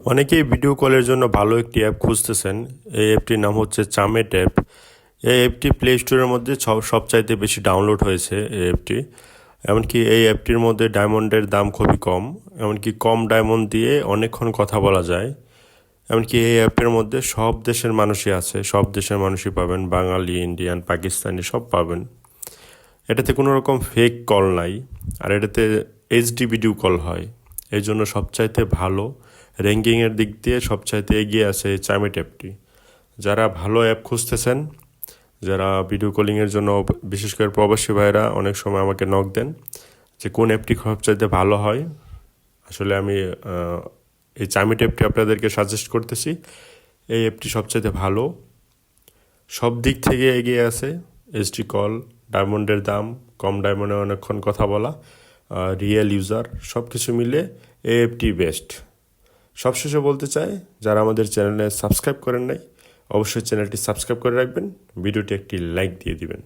অনেকেই ভিডিও কলের জন্য ভালো একটি অ্যাপ খুঁজতেছেন। এই অ্যাপটির নাম হচ্ছে চামেট অ্যাপ এই অ্যাপটি প্লে স্টোরের মধ্যে সব, সবচাইতে বেশি ডাউনলোড হয়েছে এই অ্যাপটি এমনকি এই অ্যাপটির মধ্যে ডায়মন্ডের দাম খুবই কম। এমনকি কম ডায়মন্ড দিয়ে অনেকক্ষণ কথা বলা যায়। এমনকি এই অ্যাপের মধ্যে সব দেশের মানুষই আছে। সব দেশের মানুষই পাবেন। বাঙালি ইন্ডিয়ান পাকিস্তানি সব পাবেন। এটাতে কোনো রকম ফেক কল নাই। আর এটাতে এইচডি ভিডিও কল হয়। এই জন্য সবচাইতে ভালো র্যাঙ্কিংয়ের দিক দিয়ে সবচাইতে এগিয়ে আছে এই চামিট অ্যাপটি যারা ভালো অ্যাপ খুঁজতেছেন, যারা ভিডিও কলিংয়ের জন্য বিশেষ করে প্রবাসী ভাইরা অনেক সময় আমাকে নক দেন যে কোন অ্যাপটি সবচাইতে ভালো হয়। আসলে আমি এই চামিট অ্যাপটি আপনাদেরকে সাজেস্ট করতেছি। এই অ্যাপটি সবচাইতে ভালো। সব দিক থেকে এগিয়ে আছে এসডি কল ডায়মন্ডের দাম, কম ডায়মন্ডে অনেকক্ষণ কথা বলা। রিয়েল ইউজার সব কিছু মিলে এএফটি বেস্ট সবশেষে বলতে চাই, যারা আমাদের চ্যানেলে সাবস্ক্রাইব করেন নাই, অবশ্যই চ্যানেলটি সাবস্ক্রাইব করে রাখবেন, ভিডিওটি একটি লাইক দিয়ে দিবেন।